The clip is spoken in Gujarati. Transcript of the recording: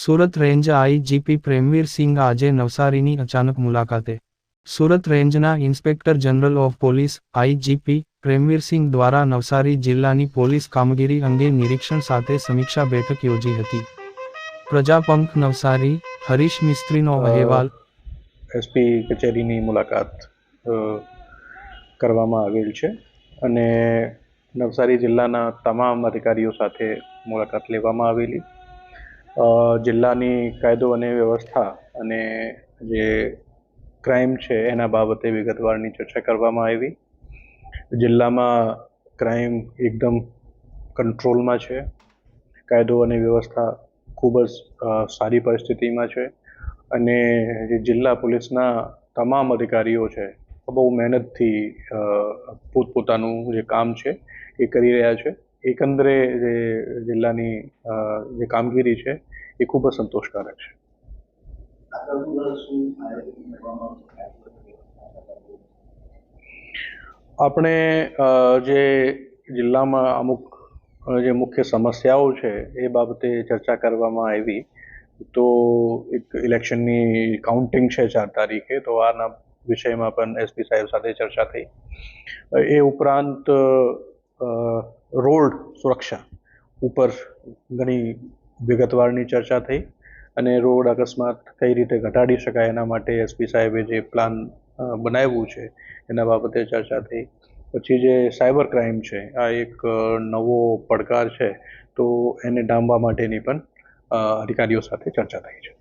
સુરત રેન્જ આઈજીપી પ્રેમવીર સિંઘ આજે નવસારીની અચાનક મુલાકાતે. સુરત રેન્જના inspector general of police IGP Premvir Singh દ્વારા નવસારી જિલ્લાની પોલીસ કામગીરી અંગે નિરીક્ષણ સાથે સમીક્ષા બેઠક યોજી હતી. પ્રજાપંખ નવસારી હરીશ મિસ્ત્રીનો અહેવાલ. એસપી કચેરીની મુલાકાત કરવામાં આવેલ છે અને નવસારી જિલ્લાના તમામ અધિકારીઓ સાથે મુલાકાત લેવામાં આવેલી. જિલ્લાની કાયદો અને વ્યવસ્થા અને જે ક્રાઇમ છે એના બાબતે વિગતવારની ચર્ચા કરવામાં આવી. જિલ્લામાં ક્રાઇમ એકદમ કંટ્રોલમાં છે. કાયદો અને વ્યવસ્થા ખૂબ જ સારી પરિસ્થિતિમાં છે. અને જે જિલ્લા પોલીસના તમામ અધિકારીઓ છે બહુ મહેનતથી પોતપોતાનું જે કામ છે એ કરી રહ્યા છે. એકંદરે જે જિલ્લાની જે કામગીરી છે એ ખૂબ જ સંતોષકારક છે. આપણે જે જિલ્લામાં અમુક જે મુખ્ય સમસ્યાઓ છે એ બાબતે ચર્ચા કરવામાં આવી, તો એક ઇલેક્શનની કાઉન્ટિંગ છે ચાર તારીખે, તો આના વિષયમાં પણ એસપી સાહેબ સાથે ચર્ચા થઈ. એ ઉપરાંત રોડ સુરક્ષા ઉપર ઘણી વિગતવારની ચર્ચા થઈ અને રોડ અકસ્માત કઈ રીતે ઘટાડી શકાય એના માટે એસપી સાહેબે જે પ્લાન બનાવ્યું છે એના બાબતે ચર્ચા થઈ. પછી જે સાયબર ક્રાઇમ છે, આ એક નવો પડકાર છે, તો એને ડામવા માટેની પણ અધિકારીઓ સાથે ચર્ચા થઈ છે.